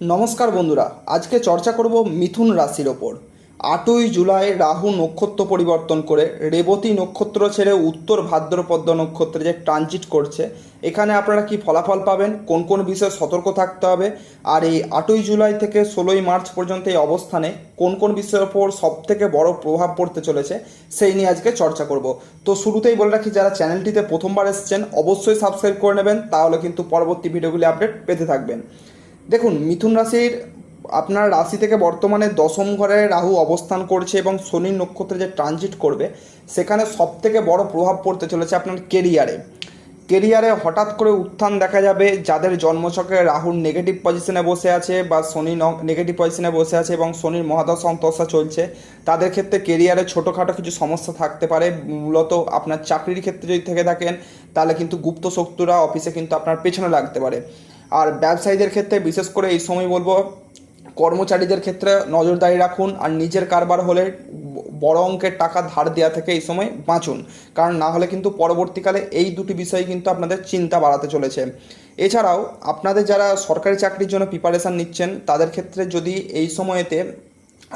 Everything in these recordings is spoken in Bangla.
নমস্কার বন্ধুরা, আজকে চর্চা করব মিথুন রাশির ওপর। আটই জুলাই রাহু নক্ষত্র পরিবর্তন করে রেবতী নক্ষত্র ছেড়ে উত্তর ভাদ্রপদ্ম নক্ষত্রে যে ট্রানজিট করছে, এখানে আপনারা কি ফলাফল পাবেন, কোন কোন বিষয়ে সতর্ক থাকতে হবে, আর এই আটই জুলাই থেকে ষোলোই মার্চ পর্যন্ত এই অবস্থানে কোন কোন বিষয়ের ওপর সব থেকে বড় প্রভাব পড়তে চলেছে, সেই নিয়ে আজকে চর্চা করব। তো শুরুতেই বলে রাখি, যারা চ্যানেলটিতে প্রথমবার এসেছেন, অবশ্যই সাবস্ক্রাইব করে নেবেন, তাহলে কিন্তু পরবর্তী ভিডিওগুলি আপডেট পেতে থাকবেন। দেখুন, মিথুন রাশির আপনার রাশি থেকে বর্তমানে দশম ঘরে রাহু অবস্থান করছে এবং শনি নক্ষত্রে যে ট্রানজিট করবে, সেখানে সব থেকে বড় প্রভাব পড়তে চলেছে আপনার কেরিয়ারে কেরিয়ারে হঠাৎ করে উত্থান দেখা যাবে, যাদের জন্মছকে রাহুর নেগেটিভ পজিশনে বসে আছে বা শনি নেগেটিভ পজিশনে বসে আছে এবং শনির মহাদশা অন্তঃশা চলছে, তাদের ক্ষেত্রে কেরিয়ারে ছোটোখাটো কিছু সমস্যা থাকতে পারে। মূলত আপনার চাকরির ক্ষেত্রে যদি থেকে থাকেন, তাহলে কিন্তু গুপ্ত শত্রুরা অফিসে কিন্তু আপনার পেছনে লাগতে পারে। আর ব্যবসায়ীদের ক্ষেত্রে, বিশেষ করে এই সময় বলব, কর্মচারীদের ক্ষেত্রে নজরদারি রাখুন আর নিজের কারবার হলে বড় অঙ্কের টাকা ধার দেওয়া থেকে এই সময় বাঁচুন। কারণ না হলে কিন্তু পরবর্তীকালে এই দুটি বিষয় কিন্তু আপনাদের চিন্তা বাড়াতে চলেছে। এছাড়াও আপনাদের যারা সরকারি চাকরির জন্য প্রিপারেশান নিচ্ছেন, তাদের ক্ষেত্রে যদি এই সময়েতে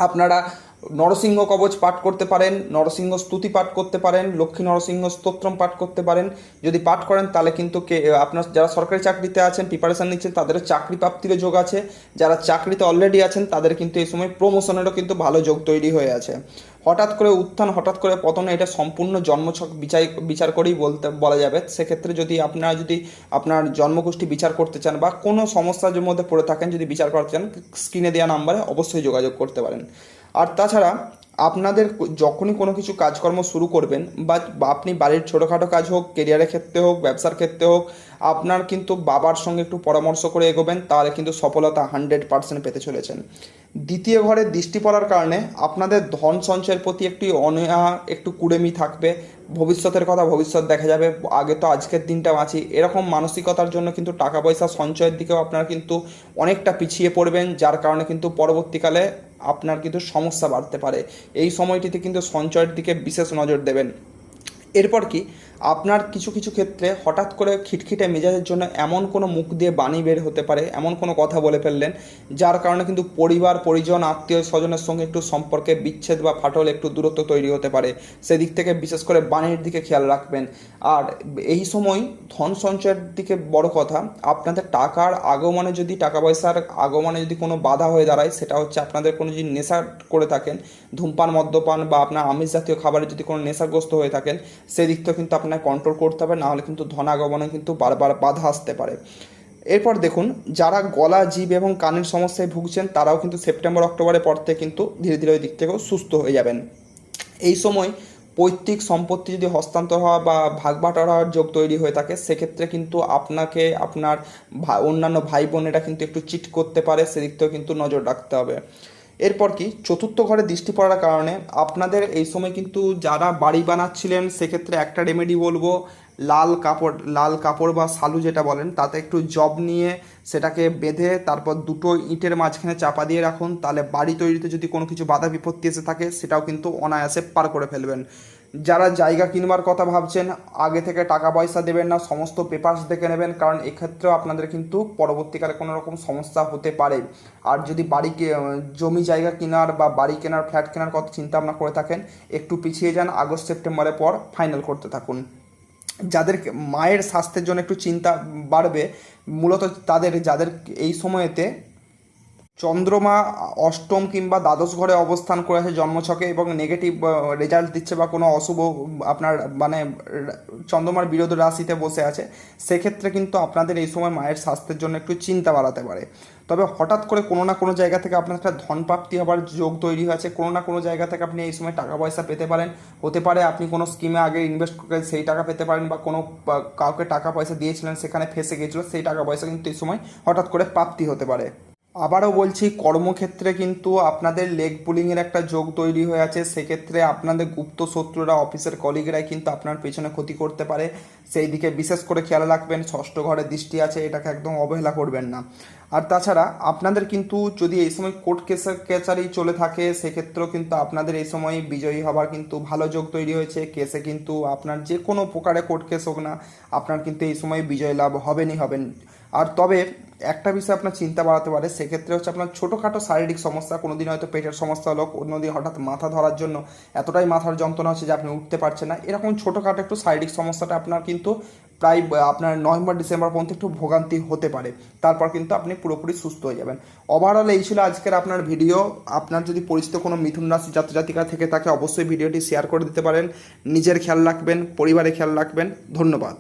আপনারা নরসিংহ কবচ পাঠ করতে পারেন, নরসিংহ স্তুতি পাঠ করতে পারেন, লক্ষ্মী নরসিংহ স্তোত্রম পাঠ করতে পারেন। যদি পাঠ করেন, তাহলে কিন্তু কে আপনার যারা সরকারি চাকরিতে আছেন প্রিপারেশান নিচ্ছেন তাদের চাকরি প্রাপ্তিরও যোগ আছে। যারা চাকরিতে অলরেডি আছেন, তাদের কিন্তু এই সময় প্রমোশনেরও কিন্তু ভালো যোগ তৈরি হয়ে আছে। হঠাৎ করে উত্থান, হঠাৎ করে পতন, এটা সম্পূর্ণ জন্মছক বিচার বিচার করেই বলতে, বলা যাবে। সেক্ষেত্রে যদি আপনারা যদি আপনার জন্মগোষ্ঠী বিচার করতে চান বা কোনো সমস্যার মধ্যে পড়ে থাকেন, যদি বিচার করতে চান, স্ক্রিনে দেওয়া নাম্বারে অবশ্যই যোগাযোগ করতে পারেন। আর তাছাড়া আপনাদের যখনই কোনো কিছু কাজকর্ম শুরু করবেন বা আপনি বাড়ির ছোটোখাটো কাজ হোক কেরিয়ারের ক্ষেত্রে হোক, ব্যবসার ক্ষেত্রে হোক, আপনার কিন্তু বাবার সঙ্গে একটু পরামর্শ করে এগোবেন, তাহলে কিন্তু সফলতা হান্ড্রেড পার্সেন্ট পেতে চলেছেন। দ্বিতীয় ঘরে দৃষ্টি পড়ার কারণে আপনাদের ধন সঞ্চয়ের প্রতি একটি অনীহা, একটু কুড়েমি থাকবে, ভবিষ্যতের কথা ভবিষ্যৎ দেখা যাবে, আগে তো আজকের দিনটা বাঁচি, এরকম মানসিকতার জন্য কিন্তু টাকা পয়সা সঞ্চয়ের দিকেও আপনারা কিন্তু অনেকটা পিছিয়ে পড়বেন, যার কারণে কিন্তু পরবর্তীকালে আপনার কিন্তু সমস্যা বাড়তে পারে। এই সময়টিতে কিন্তু সঞ্চয়ের দিকে বিশেষ নজর দেবেন। এরপর কি? আপনার কিছু কিছু ক্ষেত্রে হঠাৎ করে খিটখিটে মেজাজের জন্য এমন কোনো মুখ দিয়ে বাণী বের হতে পারে, এমন কোনো কথা বলে ফেললেন, যার কারণে কিন্তু পরিবার, পরিজন, আত্মীয় স্বজনের সঙ্গে একটু সম্পর্কে বিচ্ছেদ বা ফাটল একটু দূরত্ব তৈরি হতে পারে। সেদিক থেকে বিশেষ করে বাণীর দিকে খেয়াল রাখবেন। আর এই সময় ধন সঞ্চয়ের দিকে বড় কথা, আপনাদের টাকার আগমনে যদি, টাকা পয়সার আগমনে যদি কোনো বাধা হয়ে দাঁড়ায়, সেটা হচ্ছে আপনাদের কোনো যদি নেশা করে থাকেন, ধূমপান, মদ্যপান বা আপনার আমিষ জাতীয় খাবারে যদি কোনো নেশাগ্রস্ত হয়ে থাকেন, সেদিক থেকে কিন্তু আপনার কন্ট্রোল করতে হবে নাহলে কিন্তু ধনাগমনে কিন্তু বারবার বাধা আসতে পারে। এরপর দেখুন, যারা গলা জীব এবং কানের সমস্যায় ভুগছেন, তারাও কিন্তু সেপ্টেম্বর অক্টোবরের পর থেকে কিন্তু ধীরে ধীরে ওই দিক থেকেও সুস্থ হয়ে যাবেন। এই সময় পৈতৃক সম্পত্তি যদি হস্তান্তর হওয়া বা ভাগ বাটোয়ারা হওয়ার যোগ তৈরি হয়ে থাকে, সেক্ষেত্রে কিন্তু আপনাকে, আপনার অন্যান্য ভাই বোনেরা কিন্তু একটু চিট করতে পারে, সেদিক থেকেও কিন্তু নজর রাখতে হবে। এরপর কি? চতুর্থ ঘরে দৃষ্টি পড়ার কারণে আপনাদের এই সময় কিন্তু যারা বাড়ি বানাচ্ছিলেন, সেক্ষেত্রে একটা রেমেডি বলব লাল কাপড় লাল কাপড় বা সালু যেটা বলেন, তাতে একটু জব নিয়ে সেটাকে বেঁধে তারপর দুটো ইটের মাঝখানে চাপা দিয়ে রাখুন। তাহলে বাড়ি তৈরিতে যদি কোনো কিছু বাধা বিপত্তি এসে থাকে, সেটাও কিন্তু অনায়াসে পার করে ফেলবেন। যারা জায়গা কিনবার কথা ভাবছেন, আগে থেকে টাকা পয়সা দেবেন না, সমস্ত পেপার্স দেখে নেবেন, কারণ এক্ষেত্রেও আপনাদের কিন্তু পরবর্তীকালে কোনো রকম সমস্যা হতে পারে। আর যদি বাড়ি জমি জায়গা কেনার বা বাড়ি কেনার, ফ্ল্যাট কেনার কথা চিন্তা ভাবনা করে থাকেন, একটু পিছিয়ে যান, আগস্ট সেপ্টেম্বরের পর ফাইনাল করতে থাকুন। যাদের মায়ের স্বাস্থ্যের জন্য একটু চিন্তা বাড়বে মূলত তাদের যাদের এই সময়েতে চন্দ্রমা অষ্টম কিংবা দ্বাদশ ঘরে অবস্থান করে আছে জন্মছকে এবং নেগেটিভ রেজাল্ট দিচ্ছে বা কোনো অশুভ, আপনার মানে চন্দ্রমার বিরোধ রাশিতে বসে আছে, সেক্ষেত্রে কিন্তু আপনাদের এই সময় মায়ের স্বাস্থ্যের জন্য একটু চিন্তা বাড়াতে পারে। তবে হঠাৎ করে কোনো না কোনো জায়গা থেকে আপনার একটা ধনপ্রাপ্তি হবার যোগ তৈরি হয়েছে, কোনো না কোনো জায়গা থেকে আপনি এই সময় টাকা পয়সা পেতে পারেন। হতে পারে আপনি কোনো স্কিমে আগে ইনভেস্ট করে সেই টাকা পেতে পারেন বা কোনো কাউকে টাকা পয়সা দিয়েছিলেন, সেখানে ফেসে গিয়েছিল, সেই টাকা পয়সা কিন্তু এই সময় হঠাৎ করে প্রাপ্তি হতে পারে। আবারও বলছি, কর্মক্ষেত্রে কিন্তু আপনাদের লেগ পুলিংয়ের একটা যোগ তৈরি হয়ে আছে। সেক্ষেত্রে আপনাদের গুপ্ত শত্রুরা অফিসের কলিগরাই কিন্তু আপনার পেছনে ক্ষতি করতে পারে। সেই দিকে বিশেষ করে খেয়াল রাখবেন, ষষ্ঠ ঘরে দৃষ্টি আছে, এটাকে একদম অবহেলা করবেন না। আর তাছাড়া আপনাদের কিন্তু যদি এই সময় কোর্ট কেসার কেচারি চলে থাকে, সেক্ষেত্রেও কিন্তু আপনাদের এই সময় বিজয়ী হবার কিন্তু ভালো যোগ তৈরি হয়েছে। কেসে কিন্তু আপনার যে কোনো প্রকারে কোর্ট কেস হোক না, আপনার কিন্তু এই সময় বিজয় লাভ হবেনই হবেন। আর তবে একটা বিষয় আপনার চিন্তা বাড়াতে পারে, সেক্ষেত্রে হচ্ছে আপনার ছোটোখাটো শারীরিক সমস্যা কোনো দিন হয়তো পেটের সমস্যা হলো কোনো দিন হঠাৎ মাথা ধরার জন্য এতটাই মাথার যন্ত্রণা হচ্ছে যে আপনি উঠতে পারছেন না। এরকম ছোটোখাটো একটু শারীরিক সমস্যাটা আপনার কিন্তু প্রায় আপনার নভেম্বর ডিসেম্বর পর্যন্ত একটু ভোগান্তি হতে পারে। তারপর কিন্তু আপনি পুরোপুরি সুস্থ হয়ে যাবেন। ওভারঅল এই ছিল আজকের আপনার ভিডিও আপনার যদি পরিচিত কোনো মিথুন রাশি জাতজাতিকা থেকে থাকে, অবশ্যই ভিডিওটি শেয়ার করে দিতে পারেন। নিজের খেয়াল রাখবেন, পরিবারের খেয়াল রাখবেন। ধন্যবাদ।